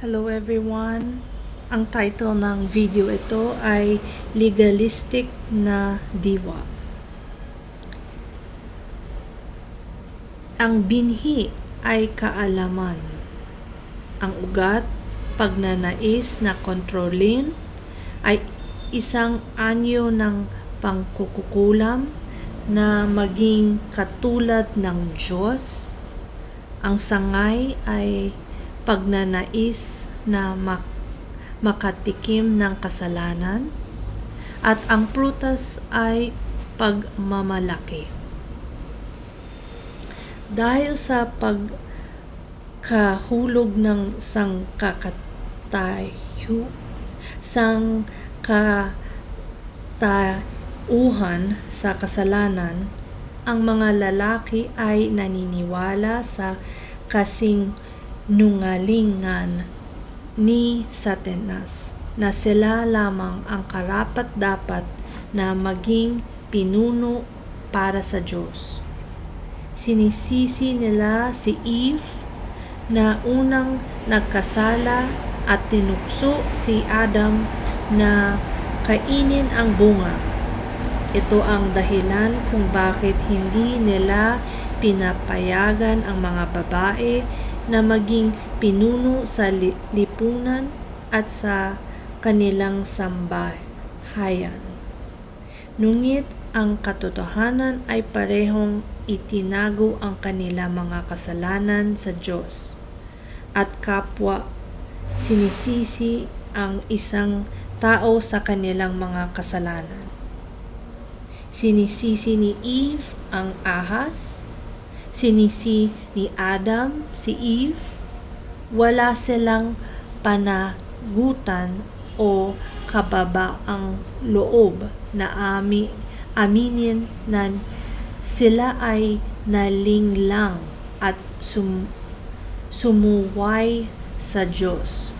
Hello everyone. Ang title ng video ito ay Legalistic na Diwa. Ang binhi ay kaalaman. Ang ugat, pagnanais na kontrolin ay isang anyo ng pangkukukulam na maging katulad ng Diyos. Ang sangay ay pagnanais na mak- makatikim ng kasalanan at ang prutas ay pagmamalaki. Dahil sa pagkahulog ng sangkakatayo, sangkatauhan sa kasalanan, ang mga lalaki ay naniniwala sa kasing nungalingan ni Satanas na sila lamang ang karapat-dapat na maging pinuno para sa Diyos. Sinisisi nila si Eve na unang nagkasala at tinukso si Adam na kainin ang bunga. Ito ang dahilan kung bakit hindi nila pinapayagan ang mga babae na maging pinuno sa li- lipunan at sa kanilang sambahayan. Ngunit ang katotohanan ay parehong itinago ang kanila mga kasalanan sa Diyos at kapwa sinisisi ang isang tao sa kanilang mga kasalanan. Sinisisi ni Eve ang ahas, sinisi ni Adam si Eve, wala silang panagutan o kababaang loob na ami, aminin na sila ay nalinglang at sum, sumuway sa Diyos.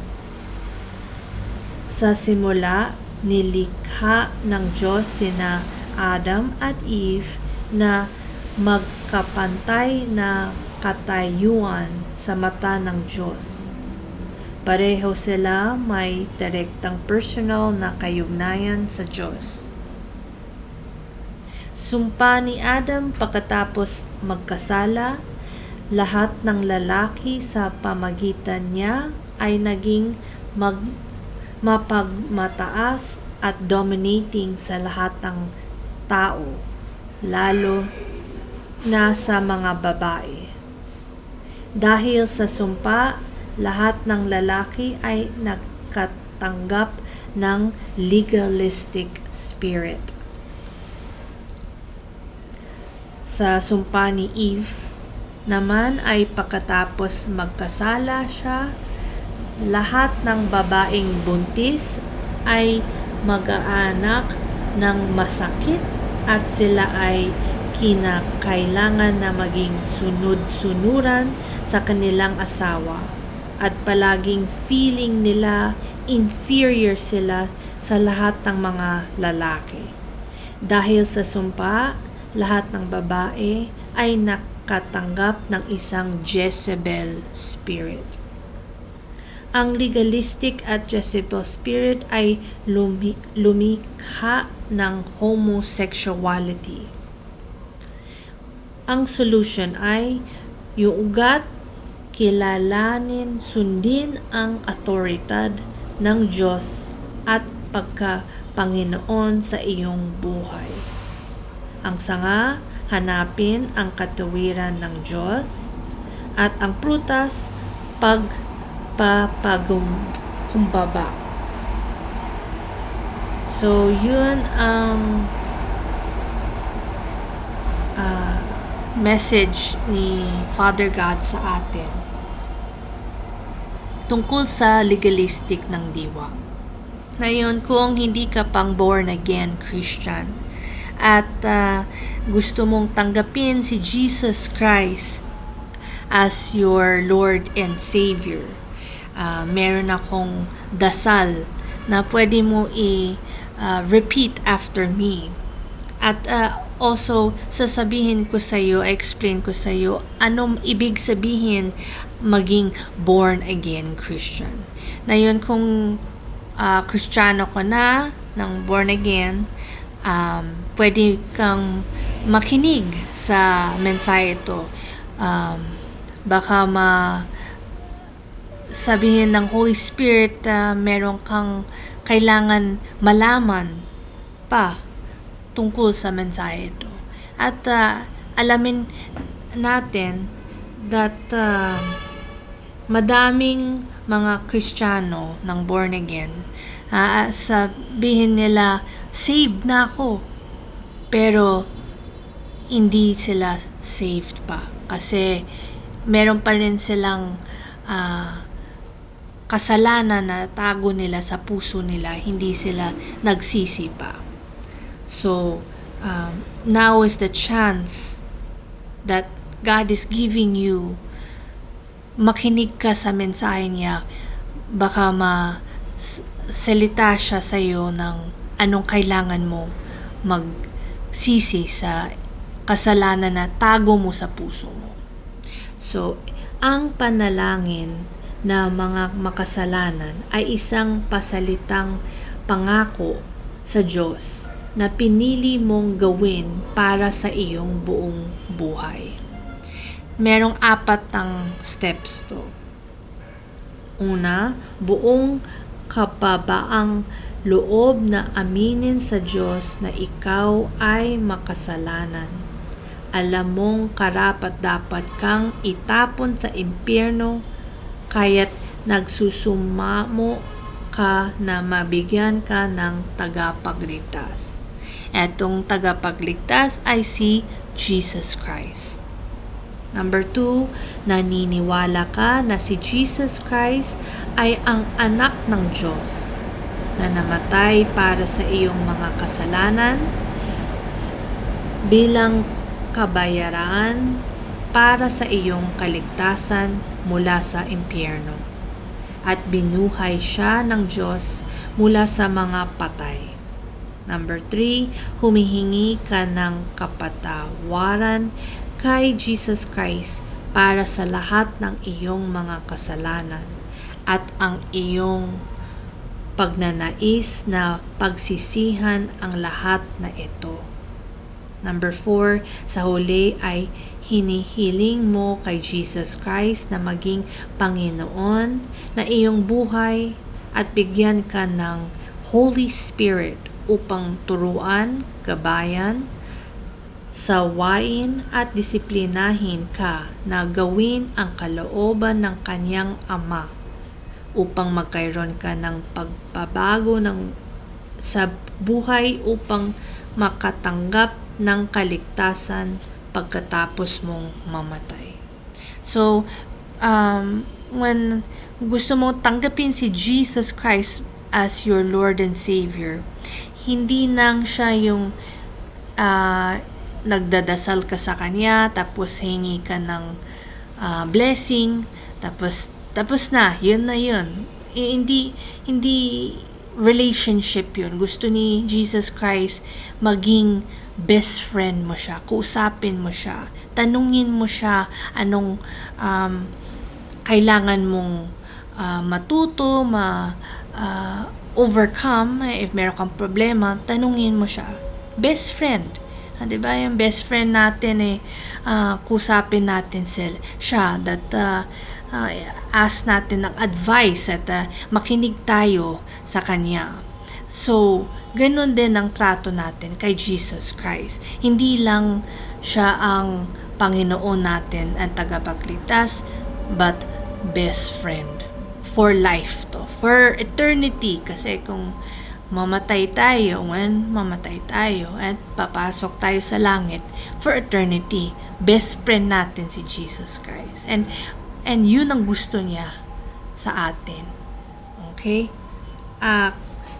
Sa simula, nilikha ng Diyos sina Adam at Eve na magkapantay na katayuan sa mata ng Diyos. Pareho sila may direktang personal na kayugnayan sa Diyos. Sumpa ni Adam pagkatapos magkasala, lahat ng lalaki sa pamagitan niya ay naging mag mapagmataas at dominating sa lahat ng tao, lalo na sa mga babae. Dahil sa sumpa, lahat ng lalaki ay nagkatanggap ng legalistic spirit. Sa sumpa ni Eve naman ay pagkatapos magkasala siya, lahat ng babaeng buntis ay mag-aanak ng masakit at sila ay kinakailangan na maging sunod-sunuran sa kanilang asawa at palaging feeling nila inferior sila sa lahat ng mga lalaki. Dahil sa sumpa, lahat ng babae ay nakatanggap ng isang Jezebel spirit. Ang legalistic at Jezebel spirit ay lumi- lumikha ng homosexuality. Ang solution ay yung ugat, kilalanin, sundin ang autoridad ng Diyos at pagka-Panginoon sa iyong buhay. Ang sanga, hanapin ang katuwiran ng Diyos at ang prutas, pagpapagumbaba. So, yun ang uh, message ni Father God sa atin tungkol sa legalistic ng diwa. Ngayon, kung hindi ka pang born again Christian at uh, gusto mong tanggapin si Jesus Christ as your Lord and Savior, uh, meron akong dasal na pwede mo i- uh, repeat after me. At uh, also sasabihin ko sa iyo, explain ko sa iyo anong ibig sabihin maging born again Christian. Na yun kung uh, Kristiyano ka na ng born again, um, pwede kang makinig sa mensahe ito. Um, baka ma sabihin ng Holy Spirit uh, meron kang kailangan malaman pa tungkol sa mensahe ito. At uh, alamin natin that uh, madaming mga Kristiyano ng born again, uh, sabihin nila, saved na ako. Pero, hindi sila saved pa. Kasi, meron pa rin silang uh, kasalanan na tago nila sa puso nila, hindi sila nagsisi pa. So, um, now is the chance that God is giving you. Makinig ka sa mensahe niya. Baka ma salita siya sa iyo ng anong kailangan mo magsisi sa kasalanan na tago mo sa puso mo. So, ang panalangin na mga makasalanan ay isang pasalitang pangako sa Diyos na pinili mong gawin para sa iyong buong buhay. Merong apat ang steps to. Una, buong kapabaang loob na aminin sa Diyos na ikaw ay makasalanan. Alam mong karapat dapat kang itapon sa impyerno kaya't nagsusumamo ka na mabigyan ka ng tagapagligtas. Etong tagapagligtas ay si Jesus Christ. Number two, naniniwala ka na si Jesus Christ ay ang anak ng Diyos na namatay para sa iyong mga kasalanan bilang kabayaran para sa iyong kaligtasan mula sa impyerno. At binuhay siya ng Diyos mula sa mga patay. Number 3, humihingi ka ng kapatawaran kay Jesus Christ para sa lahat ng iyong mga kasalanan at ang iyong pagnanais na pagsisihan ang lahat na ito. Number 4, sa huli ay hinihiling mo kay Jesus Christ na maging Panginoon na iyong buhay at bigyan ka ng Holy Spirit upang turuan, gabayan, sawain at disiplinahin ka na gawin ang kalooban ng kanyang Ama upang magkayroon ka ng pagbabago ng sa buhay upang makatanggap ng kaligtasan pagkatapos mong mamatay. So, um, when gusto mo tanggapin si Jesus Christ as your Lord and Savior, hindi nang siya yung uh, nagdadasal ka sa Kanya, tapos hingi ka ng uh, blessing, tapos tapos na, yun na yun. Eh, hindi hindi relationship yun. Gusto ni Jesus Christ maging best friend mo siya, kausapin mo siya, tanungin mo siya anong um, kailangan mong uh, matuto, ma uh, overcome, if meron kang problema, tanungin mo siya. Best friend. Ah, 'di ba? Yung best friend natin eh uh, kusapin natin siya that uh, uh, ask natin ng advice at uh, makinig tayo sa kanya. So, Ganon din ang trato natin kay Jesus Christ. Hindi lang siya ang Panginoon natin at tagapagligtas, but best friend. For life to. For eternity. Kasi kung mamatay tayo, when mamatay tayo, at papasok tayo sa langit, for eternity, best friend natin si Jesus Christ. And, and yun ang gusto niya sa atin. Okay? Uh,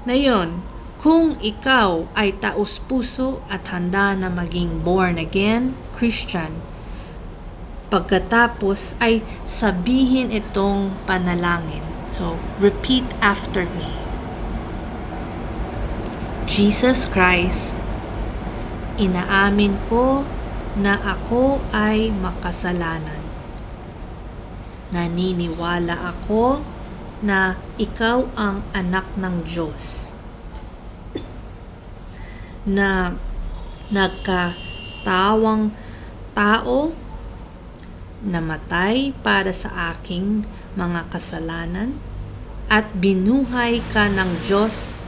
na yun, kung ikaw ay taus-puso at handa na maging born again Christian, pagkatapos ay sabihin itong panalangin. So, repeat after me. Jesus Christ, Inaamin ko na ako ay makasalanan. Naniniwala ako na ikaw ang anak ng Diyos na nagkatawang tao namatay para sa aking mga kasalanan at binuhay ka ng Diyos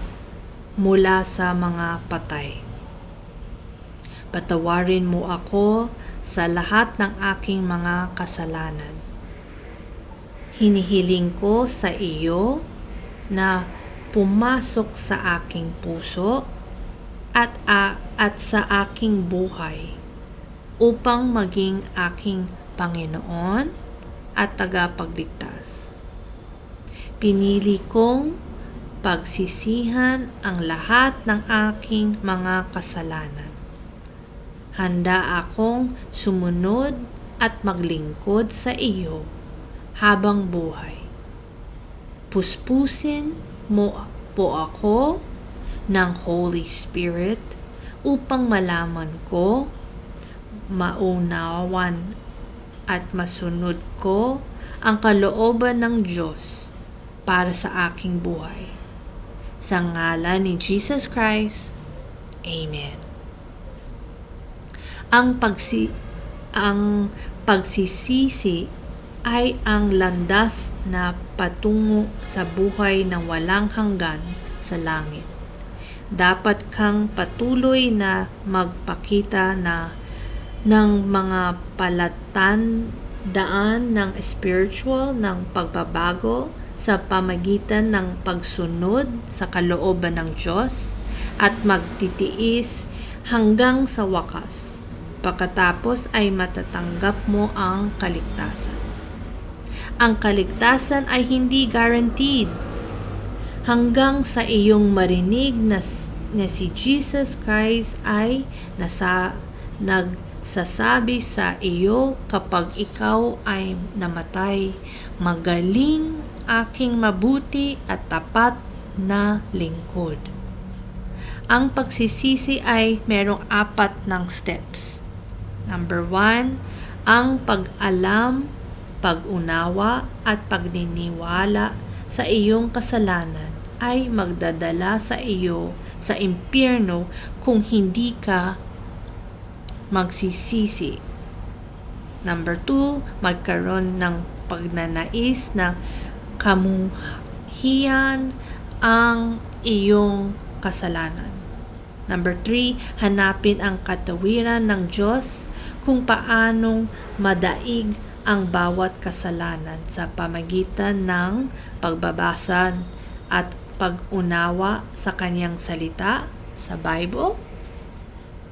mula sa mga patay. Patawarin mo ako sa lahat ng aking mga kasalanan. Hinihiling ko sa iyo na pumasok sa aking puso at, a, at sa aking buhay upang maging aking Panginoon at tagapagligtas. Pinili kong pagsisihan ang lahat ng aking mga kasalanan. Handa akong sumunod at maglingkod sa iyo habang buhay. Puspusin mo po ako ng Holy Spirit upang malaman ko, maunawan at masunod ko ang kalooban ng Diyos para sa aking buhay. Sa ngalan ni Jesus Christ, Amen. Ang pagsi ang pagsisisi ay ang landas na patungo sa buhay ng walang hanggan sa langit. Dapat kang patuloy na magpakita na ng mga palatandaan ng spiritual ng pagbabago sa pamagitan ng pagsunod sa kalooban ng Diyos at magtitiis hanggang sa wakas. Pagkatapos ay matatanggap mo ang kaligtasan. Ang kaligtasan ay hindi guaranteed hanggang sa iyong marinig na, na si Jesus Christ ay nasa nagsasabi sa iyo kapag ikaw ay namatay, magaling aking mabuti at tapat na lingkod. Ang pagsisisi ay merong apat ng steps. Number one, ang pag-alam, pag-unawa at pagniniwala sa iyong kasalanan ay magdadala sa iyo sa impyerno kung hindi ka magsisisi. Number two, magkaroon ng pagnanais na kamuhian ang iyong kasalanan. Number three, hanapin ang katawiran ng Diyos kung paanong madaig ang bawat kasalanan sa pamagitan ng pagbabasa at pag-unawa sa kanyang salita sa Bible,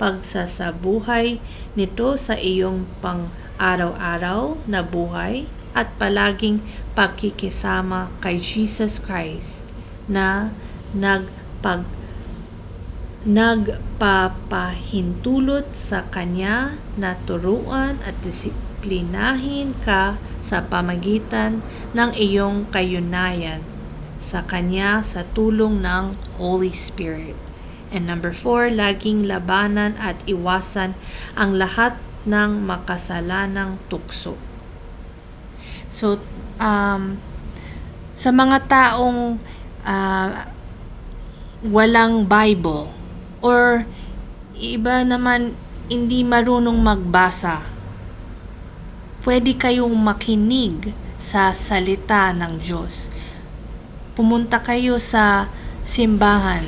pagsasabuhay nito sa iyong pang-araw-araw na buhay at palaging pakikisama kay Jesus Christ na nagpag nagpapahintulot sa kanya na turuan at disiplinahin ka sa pamagitan ng iyong kayunayan sa kanya sa tulong ng Holy Spirit. And number four, laging labanan at iwasan ang lahat ng makasalanang tukso. So, um, sa mga taong uh, walang Bible, or iba naman hindi marunong magbasa, pwede kayong makinig sa salita ng Diyos. Pumunta kayo sa simbahan,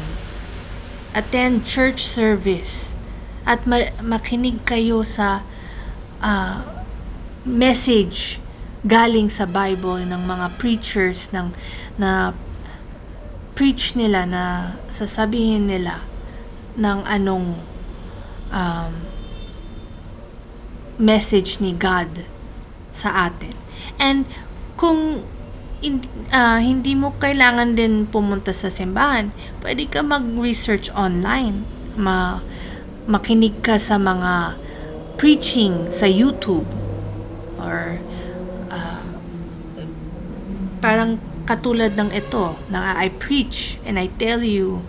attend church service, at ma- makinig kayo sa uh, message galing sa Bible ng mga preachers ng na preach nila na sasabihin nila ng anong um, message ni God sa atin. And kung uh, hindi mo kailangan din pumunta sa simbahan, pwede ka mag-research online. Ma makinig ka sa mga preaching sa YouTube or uh, parang katulad ng ito na I preach and I tell you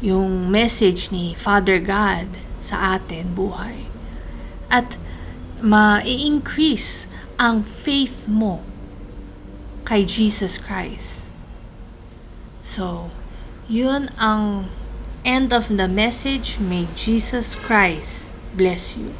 yung message ni Father God sa atin buhay. At ma-increase ang faith mo kay Jesus Christ. So, yun ang end of the message. May Jesus Christ bless you.